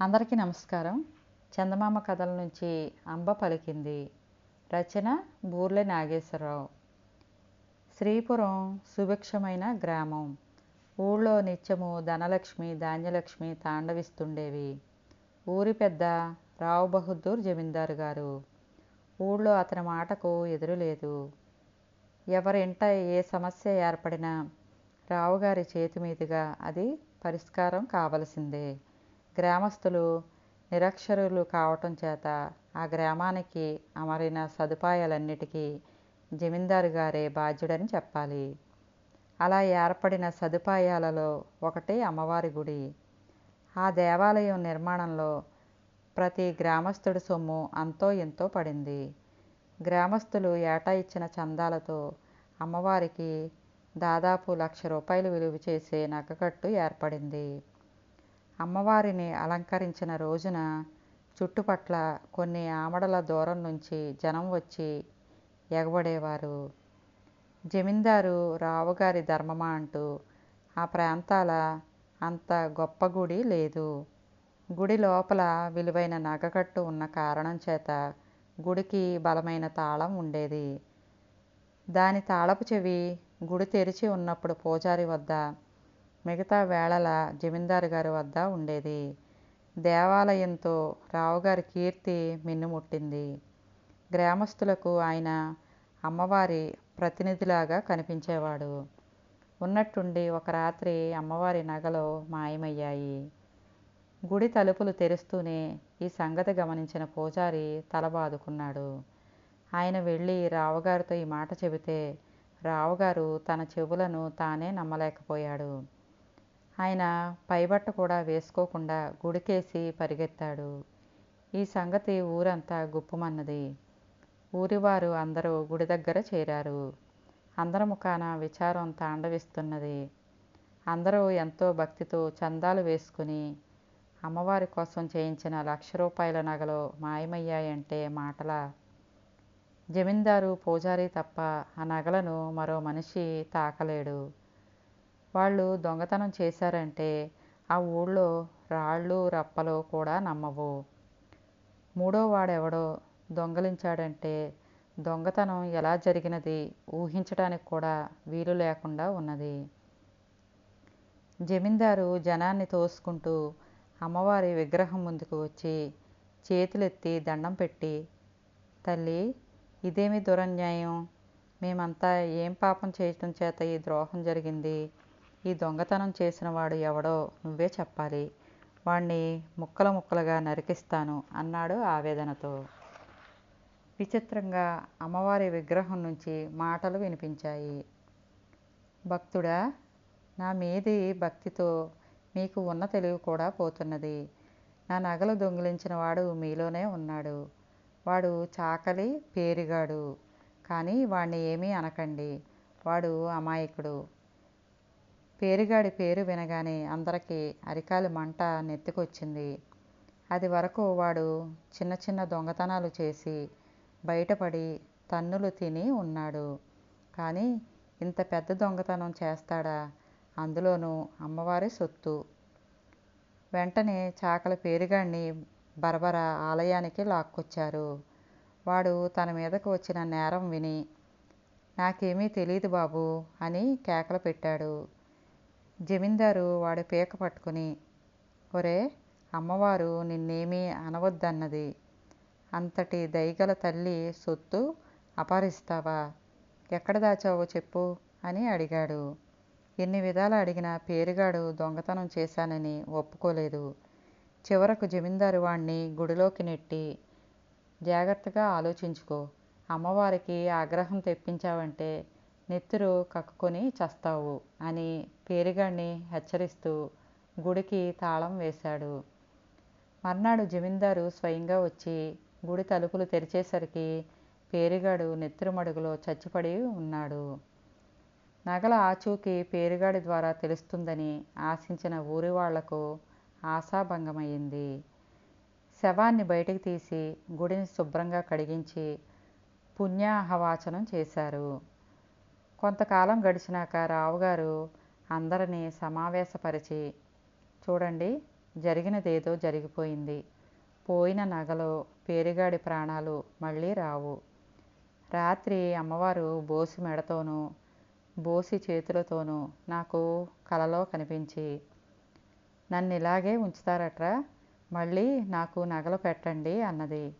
అందరికీ నమస్కారం. చందమామ కథల నుంచి అంబ పలికింది రచన బూర్లె నాగేశ్వరరావు. శ్రీపురం సుభిక్షమైన గ్రామం. ఊళ్ళో నిత్యము ధనలక్ష్మి ధాన్యలక్ష్మి తాండవిస్తుండేవి. ఊరి పెద్ద రావు బహదూర్ జమీందారు గారు. ఊళ్ళో అతని మాటకు ఎదురులేదు ఎవరింట ఏ సమస్య ఏర్పడినా రావుగారి చేతి మీదుగా అది పరిష్కారం కావలసిందే. గ్రామస్తులు నిరక్షరులు కావటం చేత ఆ గ్రామానికి అమరిన సదుపాయాలన్నిటికీ జమీందారు గారే బాధ్యుడని చెప్పాలి. అలా ఏర్పడిన సదుపాయాలలో ఒకటి అమ్మవారి గుడి. ఆ దేవాలయం నిర్మాణంలో ప్రతి గ్రామస్తుడి సొమ్ము అంతో ఎంతో పడింది. గ్రామస్తులు ఏటా ఇచ్చిన చందాలతో అమ్మవారికి దాదాపు లక్ష రూపాయలు విలువ చేసే నగకట్టు ఏర్పడింది. అమ్మవారిని అలంకరించిన రోజున చుట్టుపట్ల కొన్ని ఆమడల దూరం నుంచి జనం వచ్చి ఎగబడేవారు. జమీందారు రావుగారి ధర్మమా అంటూ ఆ ప్రాంతాల అంత గొప్ప గుడి లేదు. గుడి లోపల విలువైన నగకట్టు ఉన్న కారణం చేత గుడికి బలమైన తాళం ఉండేది. దాని తాళపు చెవి గుడి తెరిచి ఉన్నప్పుడు పూజారి వద్ద మిగతా వేళల జమీందారు గారి వద్ద ఉండేది. దేవాలయంతో రావుగారి కీర్తి మిన్నుముట్టింది గ్రామస్తులకు ఆయన అమ్మవారి ప్రతినిధిలాగా కనిపించేవాడు. ఉన్నట్టుండి ఒక రాత్రి అమ్మవారి నగలు మాయమయ్యాయి. గుడి తలుపులు తెరుస్తూనే ఈ సంగతి గమనించిన పూజారి తల బాదుకున్నాడు. ఆయన వెళ్ళి రావుగారితో ఈ మాట చెబితే రావుగారు తన చెవులను తానే నమ్మలేకపోయాడు. ఆయన పైబట్ట కూడా వేసుకోకుండా గుడికేసి పరిగెత్తాడు. ఈ సంగతి ఊరంతా గుప్పుమన్నది. ఊరివారు అందరూ గుడి దగ్గర చేరారు. అందరి ముఖాన విచారం తాండవిస్తున్నది. అందరూ ఎంతో భక్తితో చందాలు వేసుకుని అమ్మవారి కోసం చేయించిన లక్ష రూపాయల నగలు మాయమయ్యాయంటే మాటల. జమీందారు పూజారి తప్ప ఆ నగలను మరో మనిషి తాకలేడు. వాళ్ళు దొంగతనం చేశారంటే ఆ ఊళ్ళో రాళ్ళు రప్పలు కూడా నమ్మవు. మూడో వాడెవడో దొంగలించాడంటే దొంగతనం ఎలా జరిగినది ఊహించడానికి కూడా వీలు లేకుండా ఉన్నది. జమీందారు జనాన్ని తోసుకుంటూ అమ్మవారి విగ్రహం ముందుకు వచ్చి చేతులెత్తి దండం పెట్టి తల్లి ఇదేమి దురన్యాయం? మేమంతా ఏం పాపం చేయటం చేత ఈ ద్రోహం జరిగింది? ఈ దొంగతనం చేసిన వాడు ఎవడో నువ్వే చెప్పాలి. వాణ్ణి ముక్కలు ముక్కలుగా నరికిస్తాను అన్నాడు ఆవేదనతో. విచిత్రంగా అమ్మవారి విగ్రహం నుంచి మాటలు వినిపించాయి. భక్తుడా నా మీది భక్తితో మీకు ఉన్న తెలివి కూడా పోతున్నది. నా నగలు దొంగిలించిన వాడు మీలోనే ఉన్నాడు. వాడు చాకలి పేరిగాడు. కానీ వాణ్ణి ఏమీ అనకండి. వాడు అమాయకుడు. పేరుగాడి పేరు వినగానే అందరికీ అరికాలి మంట నెత్తికొచ్చింది. అది వరకు వాడు చిన్న చిన్న దొంగతనాలు చేసి బయటపడి తన్నులు తిని ఉన్నాడు. కానీ ఇంత పెద్ద దొంగతనం చేస్తాడా? అందులోనూ అమ్మవారి సొత్తు. వెంటనే చాకల పేరుగాడిని బరబర ఆలయానికి లాక్కొచ్చారు. వాడు తన మీదకు వచ్చిన నేరం విని నాకేమీ తెలియదు బాబు అని కేకలు పెట్టాడు. జమీందారు వాడి పీక పట్టుకుని ఒరే అమ్మవారు నిన్నేమీ అనవద్దన్నది. అంతటి దయగల తల్లి సొత్తు అపహరిస్తావా? ఎక్కడ దాచావో చెప్పు అని అడిగాడు. ఎన్ని విధాలు అడిగినా పేరుగాడు దొంగతనం చేశానని ఒప్పుకోలేదు. చివరకు జమీందారు వాణ్ణి గుడిలోకి నెట్టి జాగ్రత్తగా ఆలోచించుకో. అమ్మవారికి ఆగ్రహం తెప్పించావంటే నెత్తురు కక్కుకొని చస్తావు అని పేరుగాడిని హెచ్చరిస్తూ గుడికి తాళం వేశాడు. మర్నాడు జమీందారు స్వయంగా వచ్చి గుడి తలుపులు తెరిచేసరికి పేరుగాడు నెత్తురుమడుగులో చచ్చిపడి ఉన్నాడు. నగల ఆచూకీ పేరుగాడి ద్వారా తెలుస్తుందని ఆశించిన ఊరి వాళ్ళకు ఆశాభంగమైంది. శవాన్ని బయటికి తీసి గుడిని శుభ్రంగా కడిగించి పుణ్యాహవాచనం చేశారు. కొంతకాలం గడిచినాక రావుగారు అందరినీ సమావేశపరిచి చూడండి జరిగినదేదో జరిగిపోయింది. పోయిన నగలు పేరుగాడి ప్రాణాలు మళ్ళీ రావు. రాత్రి అమ్మవారు బోసి మెడతోనూ బోసి చేతులతోనూ నాకు కలలో కనిపించి నన్ను ఇలాగే ఉంచుతారట్రా? మళ్ళీ నాకు నగలు పెట్టండి అన్నది.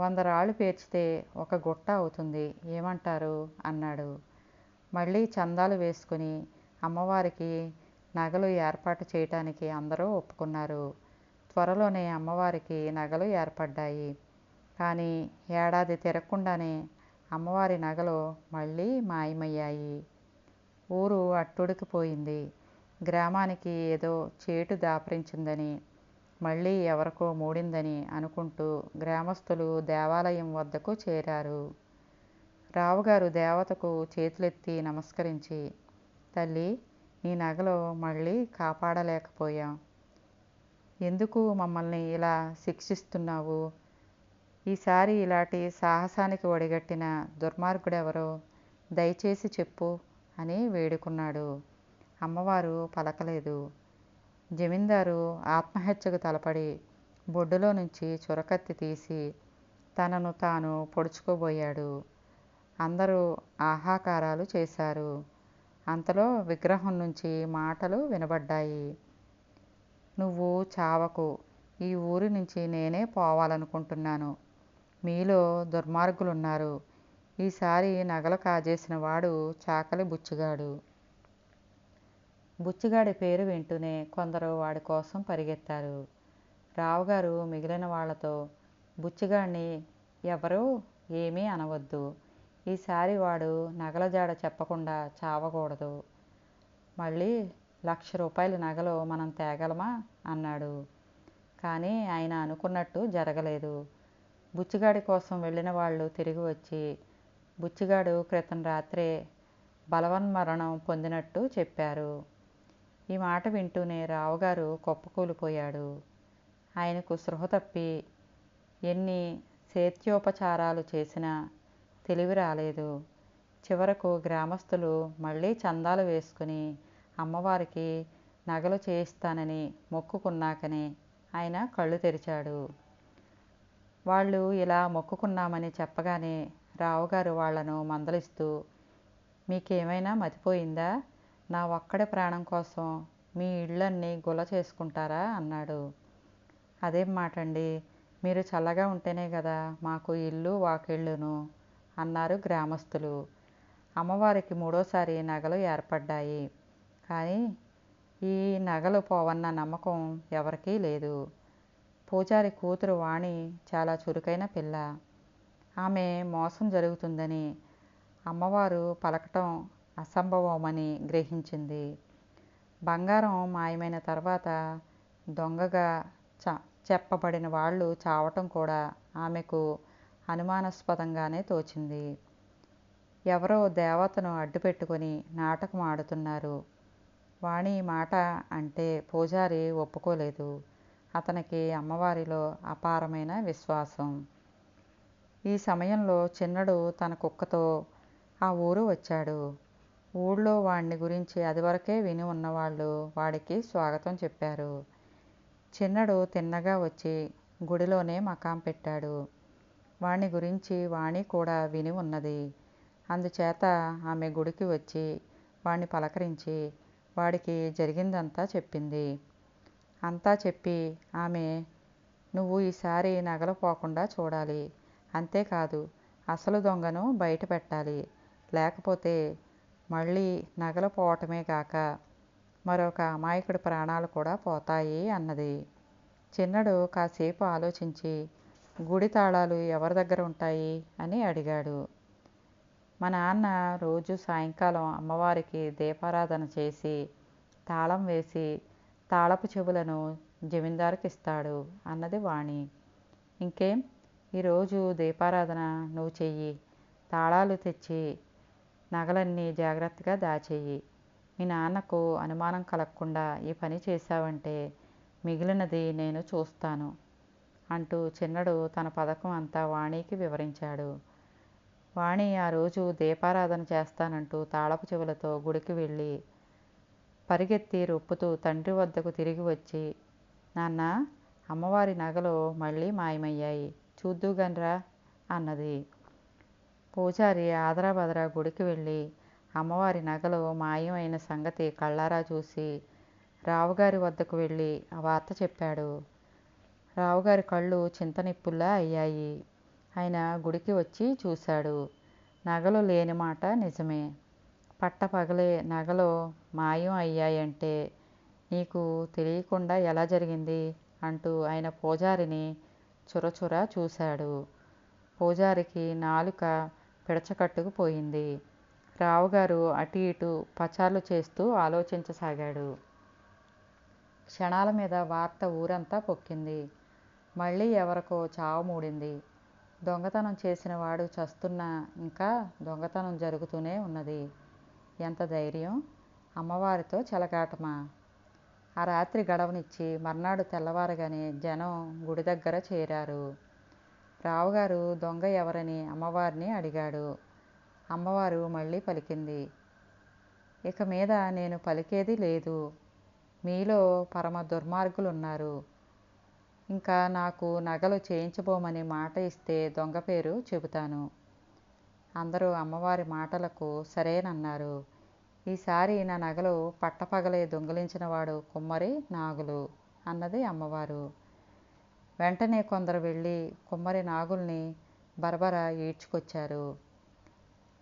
వంద రాళ్ళు పేర్చితే ఒక గుట్ట అవుతుంది. ఏమంటారు? అన్నాడు. మళ్ళీ చందాలు వేసుకుని అమ్మవారికి నగలు ఏర్పాటు చేయటానికి అందరూ ఒప్పుకున్నారు. త్వరలోనే అమ్మవారికి నగలు ఏర్పడ్డాయి. కానీ ఏడాది తిరగకుండానే అమ్మవారి నగలు మళ్ళీ మాయమయ్యాయి. ఊరు అట్టుడికిపోయింది గ్రామానికి ఏదో చేటు దాపరించిందని మళ్ళీ ఎవరికో మూడిందని అనుకుంటూ గ్రామస్తులు దేవాలయం వద్దకు చేరారు. రావుగారు దేవతకు చేతులెత్తి నమస్కరించి తల్లి నీ నగలు మళ్ళీ కాపాడలేకపోయాం. ఎందుకు మమ్మల్ని ఇలా శిక్షిస్తున్నావు? ఈసారి ఇలాంటి సాహసానికి ఒడిగట్టిన దుర్మార్గుడెవరో దయచేసి చెప్పు అని వేడుకున్నాడు. అమ్మవారు పలకలేదు. జమీందారు ఆత్మహత్యకు తలపడి బొడ్డులో నుంచి చురకత్తి తీసి తనను తాను పొడుచుకోబోయాడు. అందరూ ఆహాకారాలు చేశారు. అంతలో విగ్రహం నుంచి మాటలు వినబడ్డాయి. నువ్వు చావకు. ఈ ఊరి నుంచి నేనే పోవాలనుకుంటున్నాను. మీలో దుర్మార్గులున్నారు. ఈసారి నగలు కాజేసిన వాడు చాకలి బుచ్చిగాడు. బుచ్చిగాడి పేరు వింటూనే కొందరు వాడి కోసం పరిగెత్తారు. రావుగారు మిగిలిన వాళ్ళతో బుచ్చిగాడిని ఎవరూ ఏమీ అనవద్దు. ఈసారి వాడు నగల జాడ చెప్పకుండా చావకూడదు. మళ్ళీ లక్ష రూపాయల నగలు మనం తేగలమా? అన్నాడు. కానీ ఆయన అనుకున్నట్టు జరగలేదు. బుచ్చిగాడి కోసం వెళ్ళిన వాళ్ళు తిరిగి వచ్చి బుచ్చిగాడు క్రితం రాత్రే బలవన్మరణం పొందినట్టు చెప్పారు. ఈ మాట వింటూనే రావుగారు కుప్పకూలిపోయాడు. ఆయనకు సృహ తప్పి ఎన్ని సేత్యోపచారాలు చేసినా తెలివి రాలేదు. చివరకు గ్రామస్తులు మళ్ళీ చందాలు వేసుకుని అమ్మవారికి నగలు చేయిస్తానని మొక్కుకున్నాకనే ఆయన కళ్ళు తెరిచాడు. వాళ్ళు ఇలా మొక్కుకున్నామని చెప్పగానే రావుగారు వాళ్ళను మందలిస్తూ మీకేమైనా మతిపోయిందా? నా ఒక్కడి ప్రాణం కోసం మీ ఇళ్ళన్నీ గుల చేసుకుంటారా? అన్నాడు. అదేం మాటండి? మీరు చల్లగా ఉంటేనే కదా మాకు ఇల్లు వాకిళ్ళును అన్నారు గ్రామస్తులు. అమ్మవారికి మూడోసారి నగలు ఏర్పడ్డాయి. కానీ ఈ నగలు పోవన్న నమ్మకం ఎవరికీ లేదు. పూజారి కూతురు వాణి చాలా చురుకైన పిల్ల. ఆమె మోసం జరుగుతుందని అమ్మవారు పలకటం అసంభవమని గ్రహించింది. బంగారం మాయమైన తర్వాత దొంగగా చ చెప్పబడిన వాళ్ళు చావటం కూడా ఆమెకు అనుమానాస్పదంగానే తోచింది. ఎవరో దేవతను అడ్డుపెట్టుకొని నాటకం ఆడుతున్నారు. వాణి మాట అంటే పూజారి ఒప్పుకోలేదు. అతనికి అమ్మవారిలో అపారమైన విశ్వాసం. ఈ సమయంలో చిన్నడు తన కుక్కతో ఆ ఊరు వచ్చాడు. ఊళ్ళో వాడిని గురించి అదివరకే విని ఉన్నవాళ్ళు వాడికి స్వాగతం చెప్పారు. చిన్నడు తిన్నగా వచ్చి గుడిలోనే మకాం పెట్టాడు. వాణ్ణి గురించి వాణి కూడా విని ఉన్నది. అందుచేత ఆమె గుడికి వచ్చి వాణ్ణి పలకరించి వాడికి జరిగిందంతా చెప్పింది. అంతా చెప్పి ఆమె నువ్వు ఈసారి నగలపోకుండా చూడాలి. అంతేకాదు అసలు దొంగను బయట పెట్టాలి. లేకపోతే మళ్ళీ నగలపోవటమే కాక మరొక అమాయకుడి ప్రాణాలు కూడా పోతాయి అన్నది. చిన్నడు కాసేపు ఆలోచించి గుడి తాళాలు ఎవరి దగ్గర ఉంటాయి అని అడిగాడు. మా నాన్న రోజు సాయంకాలం అమ్మవారికి దీపారాధన చేసి తాళం వేసి తాళపు చెవులను జమీందారుకి ఇస్తాడు అన్నది వాణి. ఇంకేం? ఈరోజు దీపారాధన నువ్వు చెయ్యి తాళాలు తెచ్చి నగలన్నీ జాగ్రత్తగా దాచేయి. మీ నాన్నకు అనుమానం కలగకుండా ఈ పని చేశావంటే మిగిలినది నేను చూస్తాను. అంటూ చిన్నడు తన పథకం అంతా వాణికి వివరించాడు. వాణి ఆ రోజు దీపారాధన చేస్తానంటూ తాళపు చెవులతో గుడికి వెళ్ళి పరిగెత్తి రొప్పుతూ తండ్రి వద్దకు తిరిగి వచ్చి నాన్న అమ్మవారి నగలు మళ్ళీ మాయమయ్యాయి. చూద్దుగానరా అన్నది. పూజారి ఆదరాబదరా గుడికి వెళ్ళి అమ్మవారి నగలు మాయమైన సంగతి కళ్ళారా చూసి రావుగారి వద్దకు వెళ్ళి ఆ వార్త చెప్పాడు. రావుగారి కళ్ళు చింతనిప్పుల్లా అయ్యాయి. ఆయన గుడికి వచ్చి చూశాడు. నగలు లేని మాట నిజమే. పట్టపగలే నగలు మాయం అయ్యాయంటే నీకు తెలియకుండా ఎలా జరిగింది? అంటూ ఆయన పూజారిని చురచుర చూశాడు. పూజారికి నాలుక పిడచకట్టుకుపోయింది రావుగారు అటు ఇటు పచార్లు చేస్తూ ఆలోచించసాగాడు. క్షణాల మీద వార్త ఊరంతా పొక్కింది. మళ్ళీ ఎవరికో చావు మూడింది. దొంగతనం చేసిన వాడు చస్తున్నా ఇంకా దొంగతనం జరుగుతూనే ఉన్నది. ఎంత ధైర్యం? అమ్మవారితో చెలగాటమా? ఆ రాత్రి గడవనిచ్చి మర్నాడు తెల్లవారగానే జనం గుడి దగ్గర చేరారు. రావుగారు దొంగ ఎవరని అమ్మవారిని అడిగాడు. అమ్మవారు మళ్ళీ పలికింది. ఇక మీద నేను పలికేది లేదు. మీలో పరమ దుర్మార్గులున్నారు. ఇంకా నాకు నగలు చేయించబోమని మాట ఇస్తే దొంగ పేరు చెబుతాను. అందరూ అమ్మవారి మాటలకు సరేనన్నారు. ఈసారి నా నగలు పట్టపగలే దొంగిలించినవాడు కుమ్మరి నాగులు అన్నది అమ్మవారు. వెంటనే కొందరు వెళ్ళి కుమ్మరి నాగుల్ని బరబర ఈడ్చుకొచ్చారు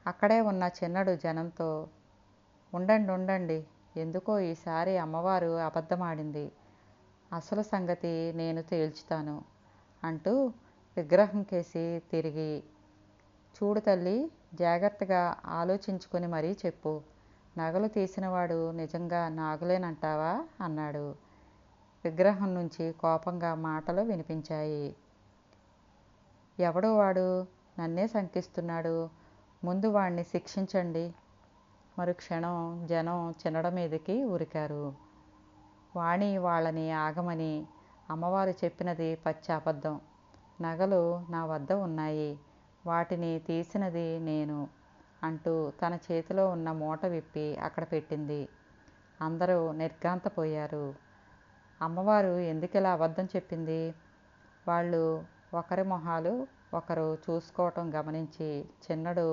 అక్కడే ఉన్న చిన్నడు జనంతో ఉండండి ఉండండి ఎందుకో ఈసారి అమ్మవారు అబద్ధమాడింది. అసలు సంగతి నేను తేల్చుతాను అంటూ విగ్రహం కేసి తిరిగి చూడు తల్లి జాగ్రత్తగా ఆలోచించుకొని మరీ చెప్పు. నగలు తీసినవాడు నిజంగా నాగులేనంటావా? అన్నాడు. విగ్రహం నుంచి కోపంగా మాటలు వినిపించాయి. ఎవడో వాడు నన్నే శంకిస్తున్నాడు. ముందు వాణ్ణి శిక్షించండి. మరుక్షణం జనం చిన్నడ మీదకి ఉరికారు వాణి వాళ్ళని ఆగమని అమ్మవారు చెప్పినది పచ్చి అబద్ధం నగలు నా వద్ద ఉన్నాయి వాటిని తీసినది నేను అంటూ తన చేతిలో ఉన్న మూట విప్పి అక్కడ పెట్టింది. అందరూ నిర్ఘాంతపోయారు. అమ్మవారు ఎందుకు ఇలా అబద్ధం చెప్పింది? వాళ్ళు ఒకరి మొహాలు ఒకరు చూసుకోవటం గమనించి చిన్నడు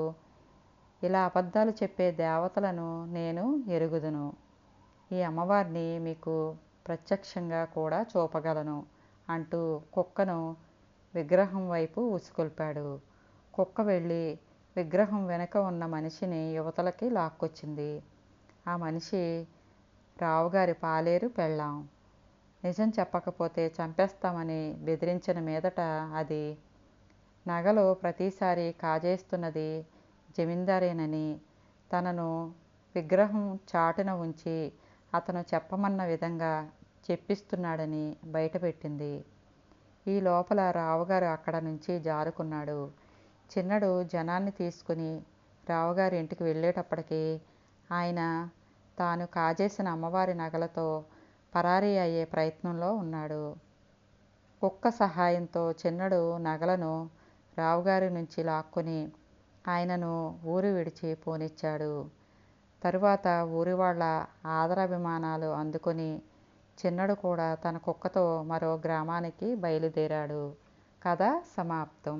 ఇలా అబద్ధాలు చెప్పే దేవతలను నేను ఎరుగుదును. ఈ అమ్మవారిని మీకు ప్రత్యక్షంగా కూడా చూపగలను అంటూ కుక్కను విగ్రహం వైపు ఉసుకొల్పాడు కుక్క వెళ్ళి విగ్రహం వెనక ఉన్న మనిషిని యువతలకి లాక్కొచ్చింది. ఆ మనిషి రావుగారి పాలేరు పెళ్ళాం. నిజం చెప్పకపోతే చంపేస్తామని బెదిరించిన మీదట అది నగలు ప్రతిసారి కాజేస్తున్నది జమీందారేనని తనను విగ్రహం చాటున ఉంచి అతను చెప్పమన్న విధంగా చెప్పిస్తున్నాడని బయటపెట్టింది. ఈ లోపల రావుగారు అక్కడ నుంచి జారుకున్నాడు. చిన్నడు జనాన్ని తీసుకుని రావుగారి ఇంటికి వెళ్ళేటప్పటికి ఆయన తాను కాజేసిన అమ్మవారి నగలతో పరారీ అయ్యే ప్రయత్నంలో ఉన్నాడు. కుక్క సహాయంతో చిన్నడు నగలను రావుగారి నుంచి లాక్కొని ఆయనను ఊరు విడిచి పోనిచ్చాడు. తరువాత ఊరి వాళ్ళ ఆదరాభిమానాలు అందుకొని చిన్నడు కూడా తన కుక్కతో మరో గ్రామానికి బయలుదేరాడు. కథ సమాప్తం.